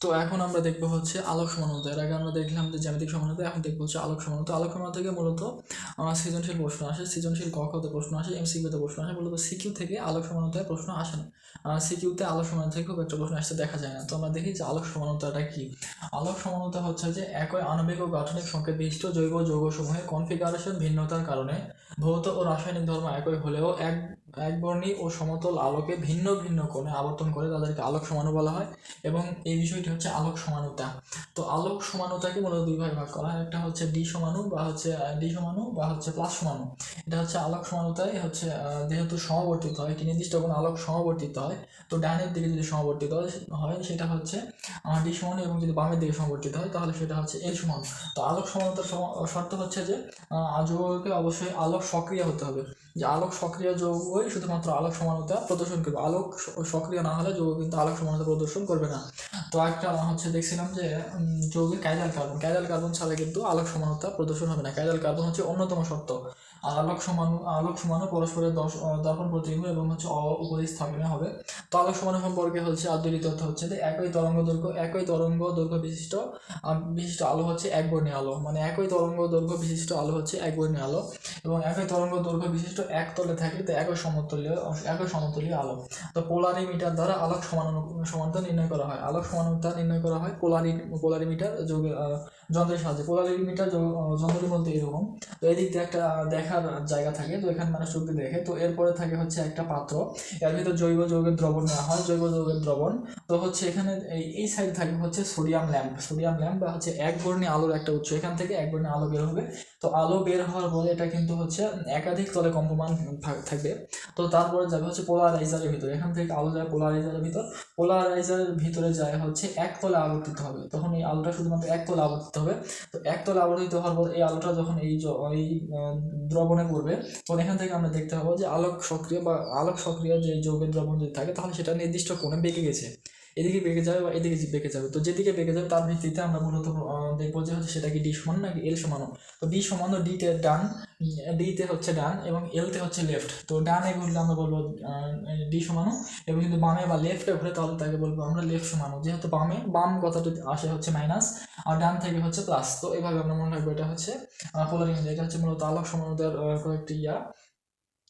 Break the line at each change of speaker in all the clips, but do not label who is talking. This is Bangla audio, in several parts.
তো এখন আমরা দেখব হচ্ছে আলোক সমানতা। এর আগে আমরা দেখলাম যে জ্যামিতিক সমানতা এখন দেখব হচ্ছে আলোক সমানতা। আলোক সমানতা থেকে মূলত আহ, সৃজনশীল প্রশ্ন আসে সৃজনশীল ক খতে প্রশ্ন আসে এমসিকিউতে প্রশ্ন আসে মূলত সিকিউ থেকে আলোক সমানতায় প্রশ্ন আসে না। সিকিউতে আলোক সমানতা থেকে খুব একটা প্রশ্ন আসতে দেখা যায় না। তো আমরা দেখি যে আলোক সমানতাটা কি? আলোক সমানতা হচ্ছে যে একই আণবিক ও গাঠনিক সংকেত বিশিষ্ট জৈব যৌগসমূহের কনফিগারেশন ভিন্নতার কারণে ভৌত ও রাসায়নিক ধর্ম একই হলেও এক একবর্ণী ও সমতল আলোকে ভিন্ন ভিন্ন কোণে আবর্তন করে তাদেরকে আলোক সমানু বলা হয় এবং এই বিষয়টি হচ্ছে আলোক সমানুতা। তো আলোক সমানুতাকে মূলত দুই ভাগে ভাগ করা হয়। একটা হচ্ছে ডি সমানু বা হচ্ছে ডি সমানু বা হচ্ছে প্লাস সমানু। এটা হচ্ছে আলোক সমানুতায় হচ্ছে যেহেতু সমবর্তিত হয়, একটি নির্দিষ্ট কোনো আলোক সমবর্তিত হয়, তো ডানের দিকে যদি সমবর্তিত হয়, সেটা হচ্ছে ডি সমানু এবং যদি বামের দিকে সমবর্তিত হয়, তাহলে সেটা হচ্ছে এল সমানু। তো আলোক সমানুতার সম- শর্ত হচ্ছে যে যৌগকে অবশ্যই আলোক সক্রিয় হতে হবে। যে আলোক সক্রিয় যৌগই শুধুমাত্র আলোক সমানতা প্রদর্শন করবে। আলোক সক্রিয় না হলে যৌগ কিন্তু আলোক সমানতা প্রদর্শন করবে না। তো একটা হচ্ছে দেখছিলাম যে যৌগের কাইজাল কার্বন। কাইজাল কার্বন ছাড়া কিন্তু আলোক সমানতা প্রদর্শন হবে না। কাইজাল কার্বন হচ্ছে অন্যতম শর্ত। আলোক সমানু আলোক সমানু পরস্পরের দর্পণ প্রতিবিম্ব এবং হচ্ছে অ- উপস্থাপনে হবে। তো আলোক সমানু সম্পর্কে হচ্ছে আদ্যরিত তথ্য হচ্ছে যে একই তরঙ্গ দৈর্ঘ্য একই তরঙ্গ দৈর্ঘ্য বিশিষ্ট বিশিষ্ট আলো হচ্ছে এক একবর্ণী আলো। মানে একই তরঙ্গ দৈর্ঘ্য বিশিষ্ট আলো হচ্ছে এক একবর্ণী আলো এবং একই তরঙ্গ দৈর্ঘ্য বিশিষ্ট এক তলে থাকে তো একই সমতলীয় একই সমতলীয় আলো। তো পোলারিমিটার দ্বারা আলোক সমানু সমানতা নির্ণয় করা হয়। আলোক সমানতা নির্ণয় করা হয় পোলারি পোলারিমিটার আহ, যন্ত্রের সাহায্যে। পোলারিমিটার যন্ত্রটির মধ্যে এরকম। তো এদিক দিয়ে একটা দেখার জায়গা থাকে, তো এখানে মানুষ চোখ দেখে। তো এরপরে থাকে হচ্ছে একটা পাত্র। এর ভিতর জৈব যৌগের দ্রবণ নেওয়া হয়, জৈব যৌগের দ্রবণ। তো হচ্ছে এখানে এই সাইড থাকে হচ্ছে সোডিয়াম ল্যাম্প সোডিয়াম ল্যাম্প বা হচ্ছে এক বর্ণী আলোর একটা উৎস। এখান থেকে এক বর্ণী আলো বের হবে। তো আলো বের হওয়ার পরে এটা কিন্তু হচ্ছে একাধিক তলে কম্পমান থাক- থাকবে। তো তারপরে যাবে হচ্ছে পোলারাইজারের ভিতরে। এখান থেকে আলো যায় পোলারাইজারের ভিতর। পোলারাইজারের ভিতরে যায় হচ্ছে এক তলে আবর্তিত হবে। তখন এই আলোটা শুধুমাত্র এক তলে আবর্তিত হবে। তো এক তলে আবর্তিত হওয়ার পর এই আলোটা যখন এই এই দ্রবণে পড়বে, তখন এখান থেকে আমরা দেখতে পাবো যে আলোক সক্রিয় বা আলোক সক্রিয় যে যৌগের দ্রবণ যদি থাকে, তাহলে সেটা নির্দিষ্ট কোণে বেঁকে গেছে। এদিকে বেঁকে যাবে বা এদিকে বেঁকে যাবে। তো যেদিকে বেঁকে যাবে তার ভিত্তিতে আমরা মূলত দেখব যে হচ্ছে সেটা কি ডি সমান নাকি এল সমানো। তো ডি সমান ডিতে ডান, ডিতে হচ্ছে ডান এবং এলতে হচ্ছে লেফট। তো ডানে ঘুরলে আমরা বলব ডি সমানো। এবং যদি বামে বা লেফটে ঘুরে তাহলে তাকে বলব আমরা লেফট সমানো। যেহেতু বামে, বাম কথাটা আসে হচ্ছে মাইনাস, আর ডান থেকে হচ্ছে প্লাস। তো এইভাবে আমরা মনে রাখব এটা হচ্ছে পোলারিং এটা হচ্ছে মূলত আলোক সমানতার কয়েকটি ইয়া।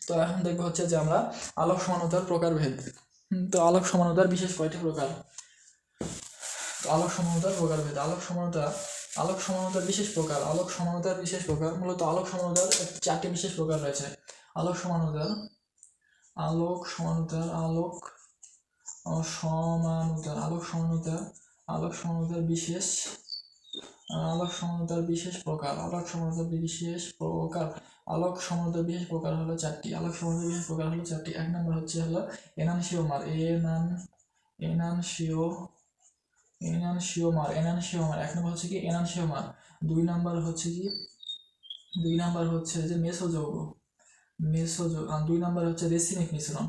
তো এখন দেখব হচ্ছে যে আমরা আলোক সমানতার প্রকারভেদ তো আলোক সমানতার বিশেষ কয়টি প্রকার? তো আলোক সমানতার প্রকার প্রকারভেদ আলোক সমানতা, আলোক সমানতার বিশেষ প্রকার, আলোক সমানতার বিশেষ প্রকার, মূলত আলোক সমানতার চারটি বিশেষ প্রকার রয়েছে। আলোক সমানতার আলোক সমানতার আলোক সমানতার আলোক সমানতার আলোক সমানতার বিশেষ, আলোক সমানতার বিশেষ প্রকার, আলোক সমানতার বিশেষ প্রকার। আলোক সমানতার বিশেষ প্রকার হলো চারটি। আলোক সমানতার বিশেষ প্রকার হলো চারটি। এক নম্বর হচ্ছে হলো enantiomer enan enantio enantiomer enantiomer এক নম্বর হচ্ছে কি? এনানসিওমার দুই নম্বর হচ্ছে কি? দুই নম্বর হচ্ছে যে মেসোযৌগ মেসোযৌগ দুই নম্বর হচ্ছে রেসিমিক মিশ্রণ।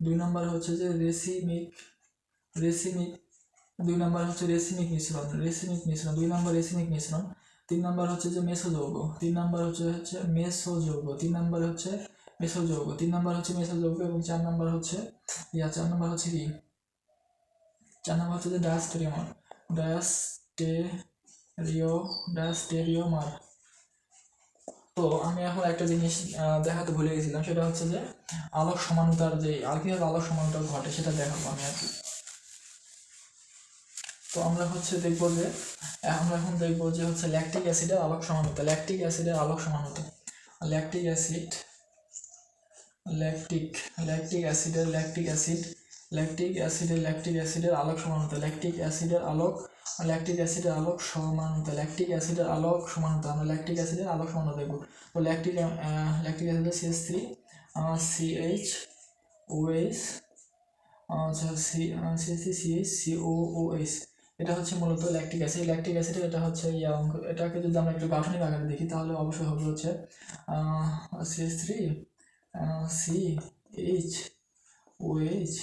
দুই নম্বর হচ্ছে যে রেসিমিক রেসিমিক দুই নম্বর হচ্ছে রেসিমিক মিশ্রণ। রেসিমিক মিশ্রণ। দুই নম্বর রেসিমিক মিশ্রণ। তিন নাম্বার হচ্ছে যে মেসোযৌগ, তিন নাম্বার হচ্ছে হচ্ছে মেসোযৌগ, তিন নম্বর হচ্ছে মেসোযৌগ, তিন নাম্বার হচ্ছে মেসোযৌগ এবং চার নাম্বার হচ্ছে, ইয়া, চার নম্বর হচ্ছে কি? চার নাম্বার হচ্ছে যে ডায়াস্টেরিয়মার ডায়াস্টেরিও ডায়াস্টেরিওমার। তো আমি এখন একটা জিনিস দেখাতে ভুলে গেছিলাম, সেটা হচ্ছে যে আলোক সমানতার যে আর কীভাবে আলোক সমানতা ঘটে সেটা দেখাবো আমি আর কি। তো আমরা হচ্ছে দেখব যে আমরা এখন দেখব যে হচ্ছে ল্যাকটিক অ্যাসিডের আলোক সমানতা ল্যাকটিক অ্যাসিডের আলোক সমানতা ল্যাকটিক অ্যাসিড ল্যাকটিক ল্যাকটিক অ্যাসিডের ল্যাকটিক অ্যাসিড ল্যাকটিক অ্যাসিডের ল্যাকটিক অ্যাসিডের আলোক সমানতা ল্যাকটিক অ্যাসিডের আলোক ল্যাকটিক অ্যাসিডের আলোক সমানতা ল্যাকটিক অ্যাসিডের আলোক সমানতা আমরা ল্যাকটিক অ্যাসিডের আলোক সমানতা দেখব তো ল্যাকটিক ল্যাকটিক অ্যাসিডের সিএস থ্রি সিএইচ ওএইচ আচ্ছা সি সিএসসি সিএইচ সিওওএইচ এটা হচ্ছে মূলত ল্যাকটিক অ্যাসিড ল্যাকটিক অ্যাসিড এটা হচ্ছে ইয়া অঙ্ক এটাকে যদি আমরা একটু গাঠনিক আকারে দেখি, তাহলে অবশ্যই হবে হচ্ছে CS three C H OH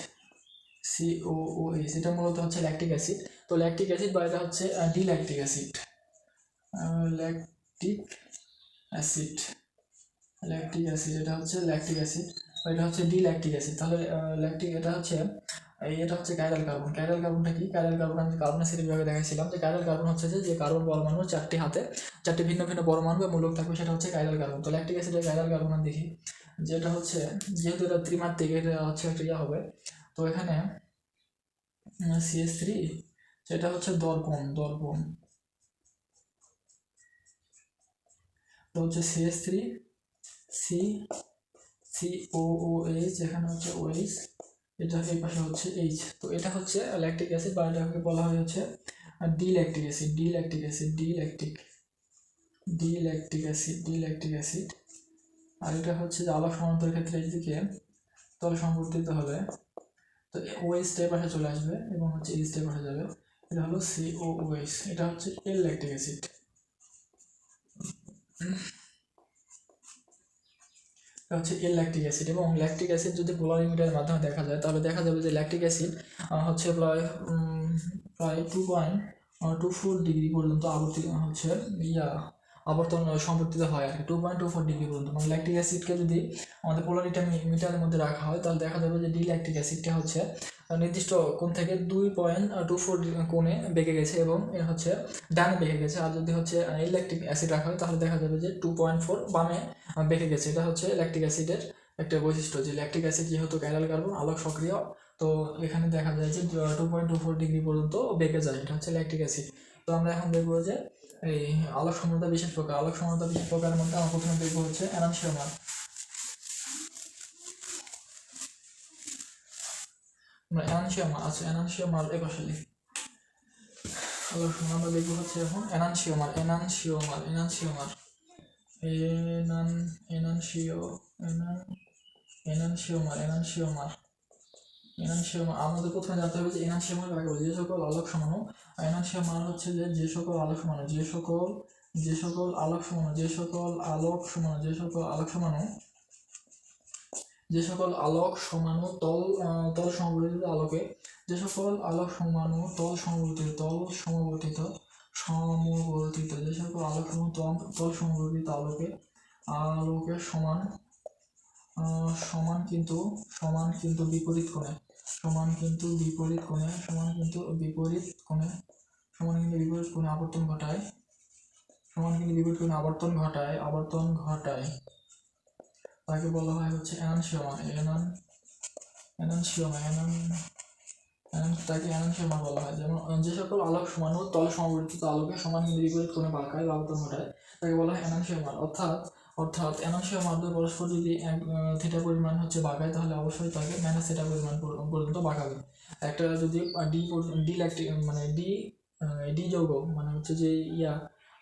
C O O H এটা মূলত হচ্ছে ল্যাকটিক অ্যাসিড তো ল্যাকটিক অ্যাসিড বা এটা হচ্ছে D lactic acid lactic acid lactic acid এটা হচ্ছে ল্যাকটিক অ্যাসিড এটা হচ্ছে ডি ল্যাকটিক অ্যাসিড তাহলে ল্যাকটিক এটা হচ্ছে এটা হচ্ছে কাইরাল কার্বন কাইরাল কার্বনটা কি? কাইরাল কার্বন আমি কার্বনের সিটি বিভাগে দেখাইছিলাম। যে কাইরাল কার্বন হচ্ছে যে যে কার্বন পরমাণু চারটি হাতে, চারটি ভিন্ন ভিন্ন পরমাণু বা মূলক থাকবে, সেটা হচ্ছে কাইরাল কার্বন তো ল্যাকটিক অ্যাসিডের কাইরাল কার্বন দেখি। যেটা হচ্ছে, যেহেতু এটা ত্রিমাত্রিক, এটা হচ্ছে একটা ইয়ে হবে। তো এখানে সিএস থ্রি সেটা হচ্ছে দর্পণ দর্পণ। তো হচ্ছে CS three C C O O H এখানে হচ্ছে ওএইচ এটা এই পাশে হচ্ছে এইচ তো এটা হচ্ছে ল্যাকটিক অ্যাসিড বা এটাকে বলা হয় হচ্ছে D lactic acid D lactic acid D lactic D lactic acid D lactic acid আর এটা হচ্ছে যে আলোক সমান্তর ক্ষেত্রে এইদিকে তল সংবর্তিত হবে। তো ওএইচ টাইপ পাশে চলে আসবে এবং হচ্ছে এইচ টাইপ পাশে যাবে। এটা হলো সি ও ওএইচ এটা হচ্ছে এল ল্যাকটিক অ্যাসিড হচ্ছে এল ল্যাকটিক অ্যাসিড এবং ল্যাকটিক অ্যাসিড যদি পোলারিমিটারের মাধ্যমে দেখা যায়, তাহলে দেখা যাবে যে ল্যাকটিক অ্যাসিড হচ্ছে প্রায় প্রায় two point two four degree পর্যন্ত আবর্তিত, হচ্ছে ইয়া, আবর্তন সম্পর্কিত হয় আর কি two point two four degree পর্যন্ত। এবং ল্যাকটিক অ্যাসিডকে যদি আমাদের পোলারিটা মিটারের মধ্যে রাখা হয়, তাহলে দেখা যাবে যে ডি ল্যাকটিক অ্যাসিডটা হচ্ছে নির্দিষ্ট কোণ থেকে দুই পয়েন্ট টু ফোর কোণে বেঁকে গেছে এবং এ হচ্ছে ডানে বেঁকে গেছে। আর যদি হচ্ছে ইলেকট্রিক অ্যাসিড রাখা হয়, তাহলে দেখা যাবে যে টু পয়েন্ট ফোর বামে বেঁকে গেছে। এটা হচ্ছে ইলেকট্রিক অ্যাসিডের একটা বৈশিষ্ট্য যে ইলেকট্রিক অ্যাসিড যেহেতু ক্যারাল কার্বন আলোক সক্রিয়, তো এখানে দেখা যায় যে two point two four degree পর্যন্ত বেঁকে যায়। এটা হচ্ছে ইলেকট্রিক অ্যাসিড তো আমরা এখন দেখব যে, এই আলোক সমতা বিশেষ প্রকার আলোক সমতা বিশেষ প্রকারের মধ্যে আমরা প্রথমে দেখব হচ্ছে অ্যানানসিওমার আমরা অ্যানানসিওমার আছে অ্যানানসিওমার এ পাশে লিখি। সমতা আমরা দেখব হচ্ছে এখন অ্যানানসিওমার অ্যানানসিওমার অ্যানানসিওমার এনান এনানসিও এনান এনানসিওমার এনানসিওমার এনানসিওমার আমাদের প্রথমে জানতে হবে যে এনানসিওমার কাকে বলে? যে সকল আলোক সমাণু এনানসিওমার হচ্ছে যে যে সকল আলোক সমাণু যে সকল যে সকল আলোক সমাণু যে সকল আলোক সমাণু যে সকল আলোক সমাণু যে সকল আলোক সমাণু তল তল সমবর্তিত আলোকে, যে সকল আলোক সমাণু তল সমবর্তিত তল সমবর্তিত সমবর্তিত, যে সকল আলোক সমাণু তল তল সমবর্তিত আলোকে আলোকের সমান সমান কিন্তু সমান কিন্তু বিপরীত কোণে, সমান কিন্তু বিপরীত কোণে, সমান কিন্তু বিপরীত কোণে, সমান কিন্তু বিপরীত কোণে আবর্তন ঘটায়, সমান কিন্তু বিপরীত কোণে আবর্তন ঘটায় আবর্তন ঘটায়। তাকে বলা হয় হচ্ছে অ্যানানসিওমা এনান অ্যানানসিওমা এনান এনান তাকে অ্যানানসিওমা বলা হয়। যেমন যে সকল আলোক সমান ও তল সমবর্তিত আলোকে সমান বিপরীত কোণে বাঁকায় বা আবর্তন ঘটায়, তাকে বলা হয় অ্যানানসিওমার অর্থাৎ অর্থাৎ অ্যানানসিওমার মাধ্যমে পরস্পর যদি এক থিটা পরিমাণ হচ্ছে বাঁকায়, তাহলে অবশ্যই তাকে মাইনাস থিটা পরিমাণ পর্যন্ত বাঁকাবে। একটা যদি ডি ডি ল্যাকটি মানে ডি ডি যৌগ মানে হচ্ছে যে ইয়া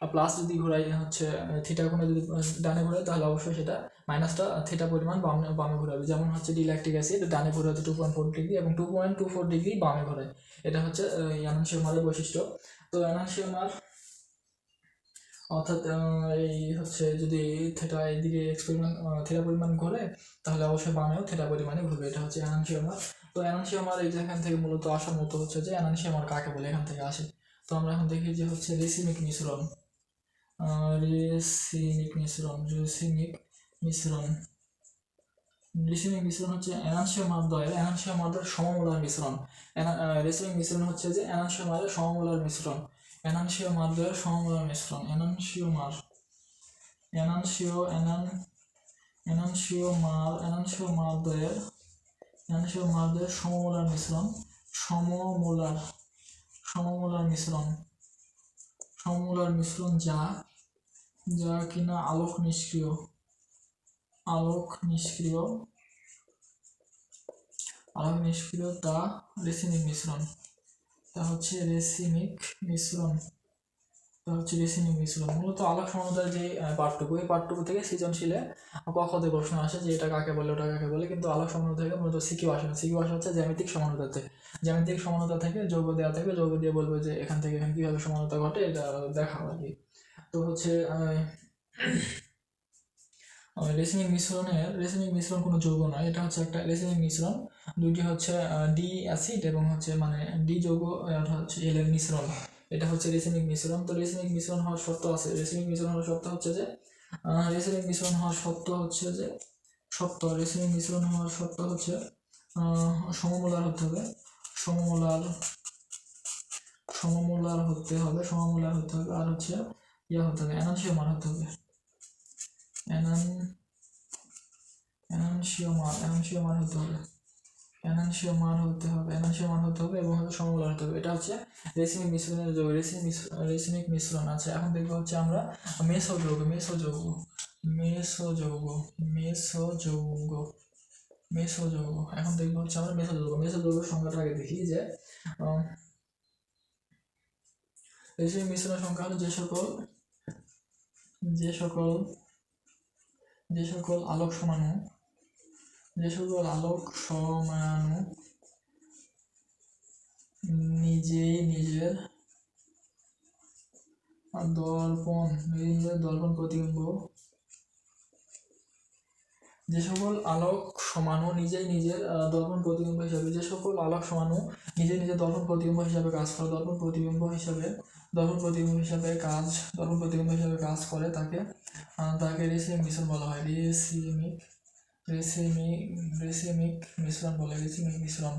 প্লাস যদি ঘোরাই, হচ্ছে থিটা কোণে যদি ডানে ঘোরায় তাহলে অবশ্যই সেটা মাইনাসটা থিটা পরিমাণ বামে বামে ঘোরাবে। যেমন হচ্ছে ডি ল্যাকটিক অ্যাসিড ডানে ঘোরে হচ্ছে টু পয়েন্ট ফোর ডিগ্রি এবং two point two four degree বামে ঘোরায়। এটা হচ্ছে অ্যানানসিওমারের বৈশিষ্ট্য। তো অ্যানানসিওমার অর্থাৎ এই হচ্ছে যদি থেটা এইদিকে এক্সপেরিমেন্ট থেটা পরিমাণ ঘোরে, তাহলে অবশ্যই বামেও থেটা পরিমাণে ঘুরবে। এটা হচ্ছে অ্যানানসিওমার তো অ্যানানসিওমার এই যে এখান থেকে মূলত আসার মতো হচ্ছে যে অ্যানানসিওমার কাকে বলে? এখান থেকে আসে। তো আমরা এখন দেখি যে হচ্ছে রেসিমিক মিশ্রণ আহ, রেসিমিক মিশ্রণ রেসিমিক মিশ্রণ রেসিমিক মিশ্রণ হচ্ছে অ্যানানসিওমার দ্বয়ের অ্যানানসিওমারের সমমূলার মিশ্রণ রেসিমিক মিশ্রণ হচ্ছে যে অ্যানানসিওমারের সমমূলার মিশ্রণ অ্যানানসিওমার দ্বয়ের সমমূলার মিশ্রণ অ্যানানসিওমার অ্যানানসিও অ্যানান অ্যানানসিওমার অ্যানানসিওমার দ্বয়ের সমমূলার মিশ্রণ সমমূলার সমমূলার মিশ্রণ সমমূলার মিশ্রণ যা যা কিনা আলোক নিষ্ক্রিয়। আলোক নিষ্ক্রিয়। আলোক নিষ্ক্রিয়, তা রেসিমিক মিশ্রণ। তা হচ্ছে রেসিমিক মিশ্রণ। তা হচ্ছে রেসিমিক মিশ্রণ। মূলত আলোক সমতার যে পাঠটুকু এই পাঠটুকু থেকে সৃজনশীলে কখতে প্রশ্ন আসে যে এটা কাকে বলে, ওটা কাকে বলে। কিন্তু আলোক সমানতা থেকে মূলত সিকিউ আসে না। সিকিউ আসে হচ্ছে জ্যামিতিক থেকে। জ্যামিতিক সমানতা থেকে, যৌগ দেওয়া থেকে, যৌগ দিয়ে বলবে যে এখান থেকে এখানে কীভাবে সমানতা ঘটে, এটা আর কি। তো হচ্ছে রেসিমিক মিশ্রণের রেসিমিক মিশ্রণ কোনো যৌগ নয়, এটা হচ্ছে একটা রেসিমিক মিশ্রণ। দুইটি হচ্ছে ডি অ্যাসিড এবং হচ্ছে মানে ডি যৌগ হচ্ছে এলের মিশ্রণ। এটা হচ্ছে রেসিমিক মিশ্রণ। তো রেসিমিক মিশ্রণ হওয়ার শর্ত আছে। রেসিমিক মিশ্রণ হওয়ার শর্ত হচ্ছে যে রেসিমিক মিশ্রণ হওয়ার শর্ত হচ্ছে যে, শর্ত রেসিমিক মিশ্রণ হওয়ার শর্ত হচ্ছে সমমূলার হতে হবে। সমমূলার সমমূলার হতে হবে, সমমূলার হতে হবে। আর হচ্ছে ইয়ে হতে হবে এনানসিওমার হতে হবে এনান এনানসিওমার এনানসিওমার হতে হবে এনানসিওমার হতে হবে এনানসিওমার হতে হবে এবং হচ্ছে সমমূলার হতে হবে এটা হচ্ছে রেসিমিক মিশ্রণের যৌগ রেসিমিক রেসিমিক মিশ্রণ আছে এখন দেখব হচ্ছে আমরা মেসো যৌগ মেসো যৌগ মেসো যৌগ মেসো যৌগ মেসো যৌগ এখন দেখব হচ্ছে আমরা মেসো যৌগ মেসো যৌগের সংখ্যাটা আগে দেখি যে রেসিমিক মিশ্রণের সংখ্যা হলো যে সকল যে সকল যে সকল আলোক সমাণু যে সকল আলোক সমাণু নিজেই নিজের দর্পণ দর্পণ প্রতিবিম্ব। যে সকল আলোক সমাণু নিজেই নিজের দর্পণ প্রতিবিম্ব হিসাবে, যে সকল আলোক সমাণু নিজে নিজের দর্পণ প্রতিবিম্ব হিসাবে কাজ করে দর্পণ প্রতিবিম্ব হিসাবে দর্পণ প্রতিবিম্ব হিসাবে কাজ দর্পণ প্রতিবিম্ব হিসাবে কাজ করে তাকে তাকে রেসিমিক মিশ্রণ বলা হয়। রেসিমিক রেসিমিক রেসিমিক মিশ্রণ বলে, রেসিমিক মিশ্রণ।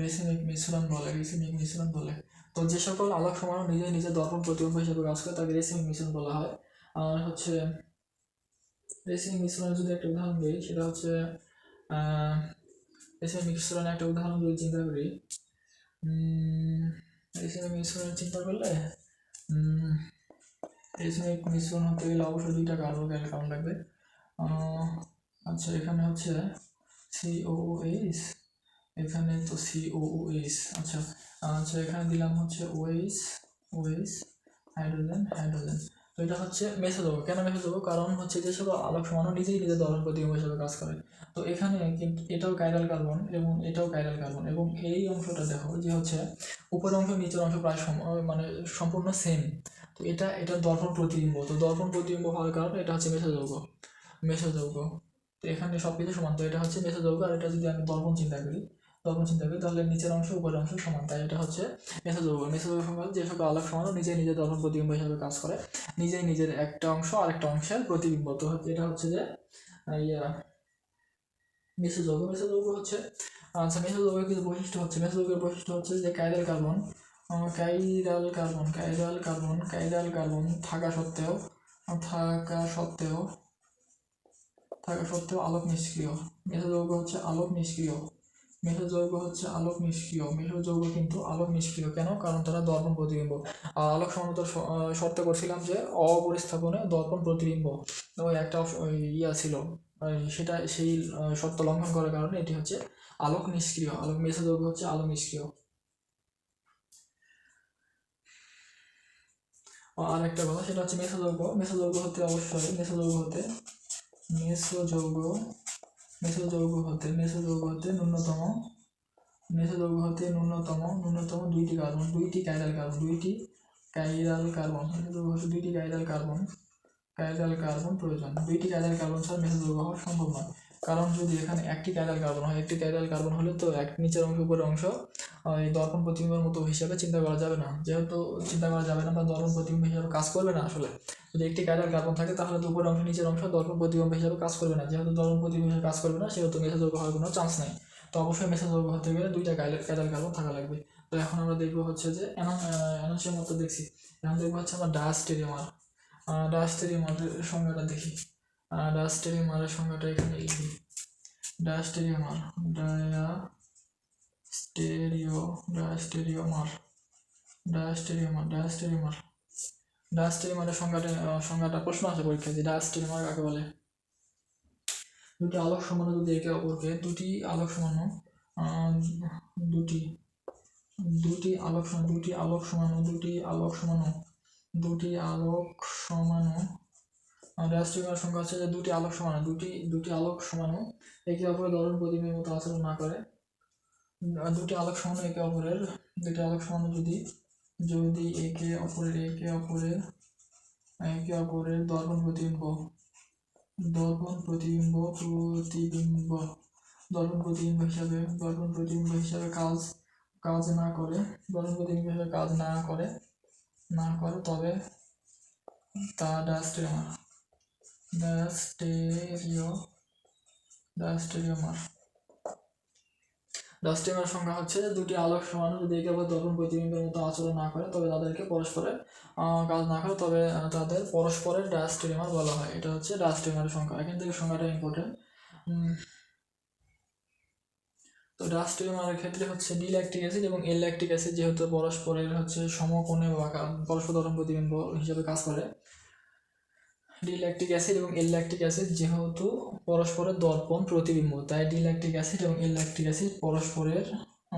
রেসিমিক মিশ্রণ বলে, রেসিমিক মিশ্রণ বলে। তো যে সকল আলোক সমাণু নিজে নিজের দর্পণ প্রতিবিম্ব হিসাবে কাজ করে তাকে রেসিমিক মিশ্রণ বলা হয়। আর হচ্ছে, রেসিমিক মিশ্রণের যদি একটা উদাহরণ দিই, সেটা হচ্ছে রেসিমিক মিশ্রণের একটা উদাহরণ যদি চিন্তা করি রেসিমিক মিশ্রণের চিন্তা করলে? রেসিমিক মিশ্রণ হতে গেলে অবশ্যই দুইটা কার্বোক্যাল কারণ লাগবে? আচ্ছা এখানে হচ্ছে সিওএস এখানে তো সিওএস আচ্ছা আচ্ছা এখানে দিলাম হচ্ছে ওএস ওএস হাইড্রোজেন হাইড্রোজেন তো এটা হচ্ছে মেসোজোগ কেন মেসোজোগ কারণ হচ্ছে যে সব আলোক সমাণু নিজেই নিজের দহন প্রতিবিম্ব হিসেবে কাজ করে। তো এখানে কিন্তু এটাও কাইরাল কার্বন এবং এটাও কাইরাল কার্বন এবং এই অংশটা দেখো যে হচ্ছে উপরের অংশ, নিচের অংশ প্রায় মানে সম্পূর্ণ সেম তো এটা এটা দর্পণ প্রতিবিম্ব। তো দর্পণ প্রতিবিম্ব হওয়ার কারণে এটা হচ্ছে মেসোযৌগ মেসোযৌগ তো এখানে সব কিছু সমান। তো এটা হচ্ছে মেসোযৌগ আর এটা যদি আমি দর্পণ চিন্তা করি দর্পণ চিন্তা করি, তাহলে নিচের অংশ, উপরের অংশ সমান। তাই এটা হচ্ছে মেসোযৌগ মেসোযৌগ সংখ্যা যে সকল আলোক সমান, নিজেই নিজের দর্পণ প্রতিবিম্ব হিসাবে কাজ করে। নিজেই নিজের একটা অংশ আরেকটা অংশের প্রতিবিম্ব। তো এটা হচ্ছে যে ইয়া মেসোযৌগ মেসোযৌগ হচ্ছে আচ্ছা মেসোযৌগের কিছু বৈশিষ্ট্য হচ্ছে। মেসোযৌগের বৈশিষ্ট্য হচ্ছে যে chiral carbon chiral carbon chiral carbon chiral carbon থাকা সত্ত্বেও থাকা সত্ত্বেও থাকা সত্ত্বেও আলোক নিষ্ক্রিয়। মেসোযৌগ হচ্ছে আলোক নিষ্ক্রিয়। মেসোযৌগ হচ্ছে আলোক নিষ্ক্রিয়। মেসোযৌগ কিন্তু আলোক নিষ্ক্রিয়। কেন? কারণ তারা দর্পণ প্রতিবিম্ব। আর আলোক আহ, শর্তে করছিলাম যে অপরিস্থাপনে দর্পণ প্রতিবিম্ব। একটা ইয়া ছিল। সেটা সেই শর্ত লঙ্ঘন করার কারণে এটি হচ্ছে আলোক নিষ্ক্রিয়। আলোক মেসোযৌগ হচ্ছে আলোক নিষ্ক্রিয়। আর একটা কথা সেটা হচ্ছে মেসোযৌগ মেসোযৌগ হতে অবশ্যই মেসোযৌগ হতে মেসোযৌগ মেসোযৌগ হতে মেসোযৌগ হতে ন্যূনতম মেসোযৌগ হতে ন্যূনতম ন্যূনতম দুইটি কার্বন, দুইটি কাইরাল কার্বন দুইটি কাইরাল কার্বন মেসোযৌগ হতে দুইটি কাইরাল কার্বন কাইরাল কার্বন প্রয়োজন। দুইটি কাইরাল কার্বন ছাড়া মেসোযৌগ হওয়া সম্ভব নয়। কারণ যদি এখানে একটি কাইরাল কার্বন হয়, একটি কাইরাল কার্বন হলে তো এক নিচের অংশ, উপরের অংশ এই দর্পণ প্রতিবিম্বের মতো হিসাবে চিন্তা করা যাবে না। যেহেতু চিন্তা করা যাবে না বা দর্পণ প্রতিবিম্ব হিসাবে কাজ করবে না আসলে। যদি একটি কাইরাল কার্বন থাকে, তাহলে উপরের অংশ নিচের অংশ দর্পণ প্রতিবিম্ব হিসাবে কাজ করবে না। যেহেতু দর্পণ প্রতিবিম্ব হিসাবে কাজ করবে না, সেহেতু মেসোযৌগ হওয়ার কোনো চান্স নেই। তো অবশ্যই মেসোযৌগ হতে গেলে দুইটা কাইরাল কাইরাল কার্বন থাকা লাগবে। তো এখন আমরা দেখব হচ্ছে যে অ্যানান্সের মতো দেখছি। এখন দেখব হচ্ছে আমরা ডাস্টেরিমার ডাস্টেরিমারের সংজ্ঞাটা দেখি। ডাস্টেরিমারের সংজ্ঞাটা এখানে লিখি। Diastereomer dia stereo diastereomer diastereomer ডাস্টেরিওমার ডাস্টেরিমারের সংজ্ঞাটা আহ, সংজ্ঞাটা প্রশ্ন আছে পরীক্ষায় যে ডাস্টেরিমার কাকে বলে দুটি আলোক সমাণু যদি একে অপরকে দুটি আলোক সমাণু দুটি দুটি আলোক সমান দুটি আলোক সমাণু দুটি আলোক সমাণু দুটি আলোক সমাণু রাষ্ট্রীয় সংখ্যা হচ্ছে যে দুটি আলোক সমাণু দুটি দুটি আলোক সমাণু একে অপরের ধরন প্রতিবিম্বের মতো আচরণ না করে দুটি আলোক সমাণু একে অপরের দুটি আলোক সমাণু যদি যদি একে অপরের একে অপরের একে অপরের দর্পণ প্রতিবিম্ব দর্পণ প্রতিবিম্ব প্রতিবিম্ব, দর্পণ প্রতিবিম্ব হিসাবে, দর্পণ প্রতিবিম্ব হিসাবে কাজ কাজ না করে, দর্পণ প্রতিবিম্ব হিসাবে কাজ না করে না করে, তবে তা ডাস্টেরিয়ামার ডাস্টেরিও ডাস্টেরিয়ামার ডাস্টিমের সংখ্যা হচ্ছে দুটি আলোক সমাণু যদি একে অপর দর্পণ প্রতিবিম্বের মতো আচরণ না করে, তবে তাদেরকে পরস্পরের কাজ না করে, তবে তাদের পরস্পরের ডাস্টিমার বলা হয়। এটা হচ্ছে ডাস্টিমারের সংখ্যা। এখান থেকে সংখ্যাটা ইম্পর্টেন্ট তো ডাস্টিমারের ক্ষেত্রে হচ্ছে ডি ল্যাকটিক অ্যাসিড এবং এল ল্যাকটিক অ্যাসিড যেহেতু পরস্পরের হচ্ছে সমকোণে বা পরস্পর দর্পণ প্রতিবিম্ব হিসেবে কাজ করে ডি ল্যাকটিক অ্যাসিড এবং এল ল্যাকটিক অ্যাসিড যেহেতু পরস্পরের দর্পণ প্রতিবিম্ব, তাই ডি ল্যাকটিক অ্যাসিড এবং এল ল্যাকটিক অ্যাসিড পরস্পরের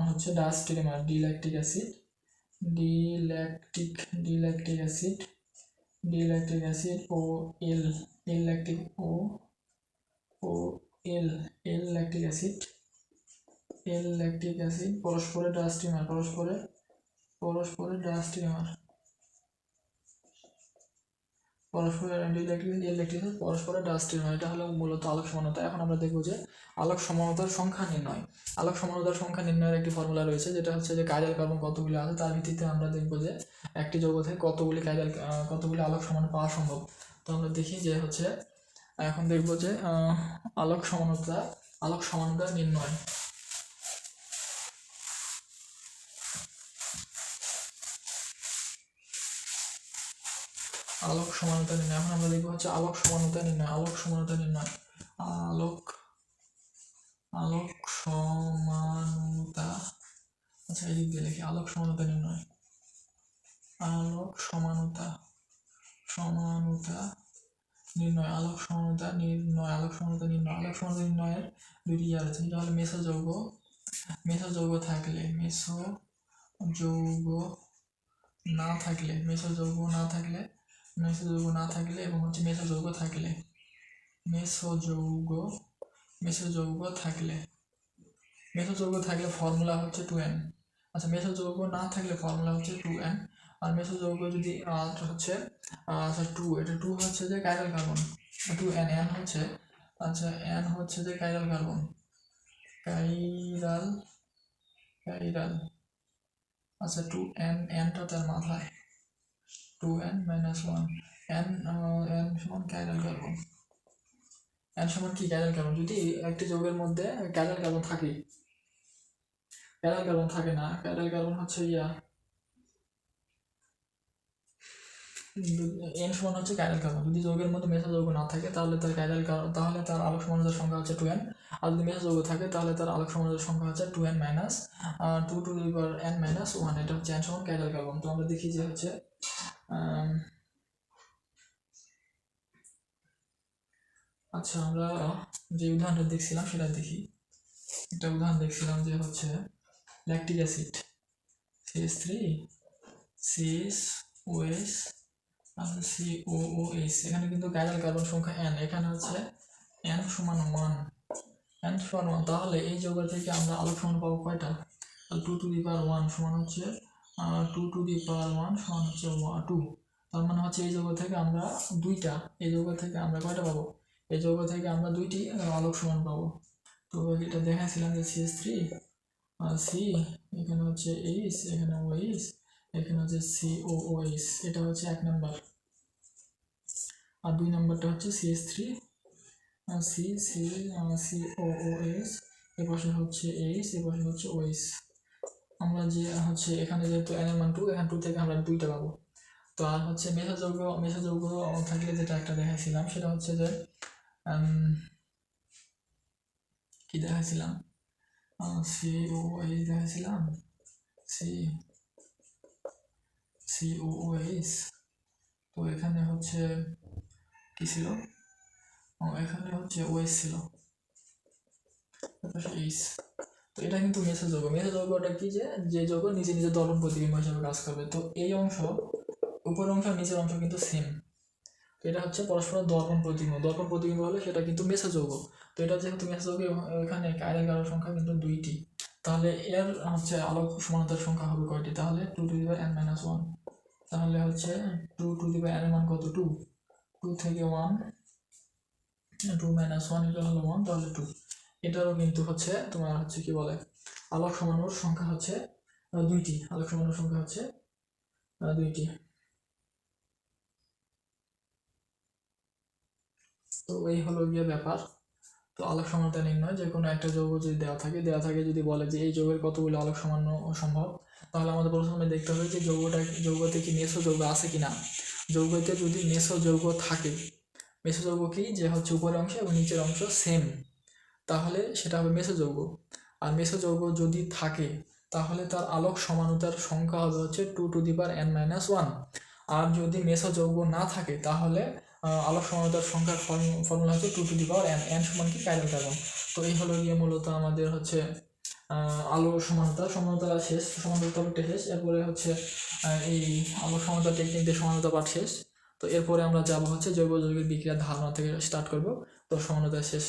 হচ্ছে diastereomer D lactic acid D lactic D lactic acid D lactic acid ও এল এল ল্যাকটিক ও ও L L lactic acid L lactic acid পরস্পরের ডাস্টিমার পরস্পরের পরস্পরের ডাস্টিমার পরস্পরের ইলেকট্রিক ইলেকট্রিক পরস্পরের ডাস্টিমার এটা হলো মূলত আলোক সমানতা এখন আমরা দেখব যে আলোক সমানতার সংখ্যা নির্ণয়। আলোক সমানতার সংখ্যা নির্ণয়ের একটি ফর্মুলা রয়েছে, যেটা হচ্ছে যে কাইরাল কার্বন কতগুলি আছে, তার ভিত্তিতে আমরা দেখব যে একটি থেকে কতগুলি কাইরাল কতগুলি আলোক সমান পাওয়া সম্ভব। তো আমরা দেখি যে হচ্ছে, এখন দেখব যে আলোক সমানতা আলোক সমানতা নির্ণয়। আলোক সমানতা নির্ণয়। এখন আমরা দেখব হচ্ছে আলোক সমানতা নির্ণয়। আলোক সমানতা নির্ণয়। আলোক আলোক সমানতা। আচ্ছা এই দিক দিয়ে লিখি। আলোক সমানতা নির্ণয়। আলোক সমানতা সমানতা নির্ণয়। আলোক সমানতা নির্ণয়। আলোক সমানতা নির্ণয়। আলোক সমানতা নির্ণয়ের দুটি ইয়ার আছে। যেটা হলো মেসো যৌগ মেসো যৌগ থাকলে মেসো যৌগ না থাকলে মেসো যৌগ না থাকলে মেসো যৌগ না থাকলে এবং হচ্ছে মেসো যৌগ থাকলে। মেসো যৌগ মেসো যৌগ থাকলে। মেসো যৌগ থাকলে ফর্মুলা হচ্ছে টু এন আচ্ছা মেসো যৌগ না থাকলে ফর্মুলা হচ্ছে টু এন আর মেসো যৌগ যদি হচ্ছে আচ্ছা টু এটা টু হচ্ছে যে chiral carbon two N N হচ্ছে আচ্ছা এন হচ্ছে যে কাইরাল কার্বন কাইরাল কাইরাল আচ্ছা টু এন এনটা তার মাথায়। Two N minus one N N সমান কাইরাল কার্বন এন সমান কি কাইরাল কার্বন যদি একটি যৌগের মধ্যে কাইরাল কার্বন থাকে কাইরাল কার্বন থাকে না কাইরাল কার্বন হচ্ছে ইয়া। এন সমান হচ্ছে কাইরাল কার্বন যদি যৌগের মধ্যে মেসা যৌগ না থাকে, তাহলে তার কাইরাল কার্বন তাহলে তার আলোক সমানুতার সংখ্যা হচ্ছে টু এন আর যদি মেসা যৌগ থাকে, তাহলে তার আলোক সমানুতার সংখ্যা হচ্ছে two N minus two two N minus one এটা হচ্ছে এন সমান কাইরাল কার্বন তো আমরা দেখি যে হচ্ছে আচ্ছা আমরা যে উদাহরণটা দেখছিলাম সেটা দেখি। একটা উদাহরণ দেখছিলাম যে হচ্ছে lactic acid CS three CS OS আর সি ও ও এইচ এখানে কিন্তু কাইরাল কার্বন সংখ্যা এন এখানে হচ্ছে এন সমান ওয়ান এন সমান ওয়ান তাহলে এই যৌগ থেকে আমরা আলোক সমান পাবো কয়টা? Two two the power one সমান হচ্ছে two two the power one সমান হচ্ছে ওয়া টু তার মানে হচ্ছে এই যৌগ থেকে আমরা দুইটা, এই যৌগ থেকে আমরা কয়টা পাবো? এই যৌগ থেকে আমরা দুইটি আলোক সমান পাবো। তো এটা দেখাছিলাম যে সিএস থ্রি সি এখানে হচ্ছে এইচ এখানে ওইচ এখানে হচ্ছে সি ও ওইচ এটা হচ্ছে এক নাম্বার আর দুই নাম্বারটা হচ্ছে CS three C C C O O S এ পাশে হচ্ছে এইচ এ পাশে হচ্ছে ওইচ আমরা যে হচ্ছে এখানে যেহেতু এন এর মান টু এখানে টু থেকে আমরা দুইটা পাবো। তো আর হচ্ছে মেসাযৌগ মেসাযৌগ থাকলে যেটা একটা দেখাইছিলাম, সেটা হচ্ছে যে কি দেখাইছিলাম? সি ও এইচ দেখাইছিলাম। C C O O H তো এখানে হচ্ছে কি ছিল? ও, এখানে হচ্ছে ওএস ছিল। এইচ তো এটা কিন্তু মেসো যৌগ, মেসো যৌগটা কি যে যে যৌগ নিজে নিজে দলন প্রতিবিম্ব হিসাবে কাজ করবে। তো এই অংশ উপর অংশ নিচের অংশ কিন্তু সেম তো এটা হচ্ছে পরস্পর দর্পণ প্রতিবিম্ব। দর্পণ প্রতিবিম্ব হলে সেটা কিন্তু মেসো যৌগ। তো এটা যেহেতু মেসো যৌগ এখানে কায়রা গারো সংখ্যা কিন্তু দুইটি। তাহলে এর হচ্ছে আলোক সমানতার সংখ্যা হবে কয়টি? তাহলে two two the N minus one তাহলে হচ্ছে টু টু দি এন এর মান কত? টু টু থেকে ওয়ান টু মাইনাস ওয়ান এটা হলো ওয়ান তাহলে টু এটারও কিন্তু হচ্ছে তোমার হচ্ছে কি বলে? আলোক সমানুর সংখ্যা হচ্ছে দুইটি। আলোক সমানুর সংখ্যা হচ্ছে দুইটি। তো এই হলো গিয়ে ব্যাপার। তো আলোক সমানতা নির্ণয়, যে কোনো একটা যৌগ যদি দেওয়া থাকে দেওয়া থাকে যদি বলে যে এই যৌগের কতগুলো আলোক সমান্য সম্ভব, তাহলে আমাদের প্রথমে দেখতে হবে যে যৌগটা, যৌগতে কি মেসো যৌগ আছে কি না যৌগতে যদি মেসো যৌগ থাকে, মেসো যৌগ কি? যে হচ্ছে উপরের অংশ এবং নিচের অংশ সেম তাহলে সেটা হবে মেসো যৌগ আর মেসো যৌগ যদি থাকে, তাহলে তার আলোক সমানতার সংখ্যা হবে হচ্ছে two two the per N minus one. আর যদি মেসো যৌগ না থাকে, তাহলে আলোক সমানতার সংখ্যার ফর্মুলা হচ্ছে two two the power N N সমান কি কাইরাল কার্বন তো এই হলো গিয়ে মূলত আমাদের হচ্ছে আলো সমানতা। সমানতা শেষ সমানতা টপিকটা শেষ। এরপরে হচ্ছে এই আলো সমানতা টেকনিক দিয়ে সমানতা পাঠ শেষ। তো এরপরে আমরা যাব হচ্ছে জৈব যৌগের বিক্রিয়ার ধারণা থেকে স্টার্ট করব। তো সমানতা শেষ।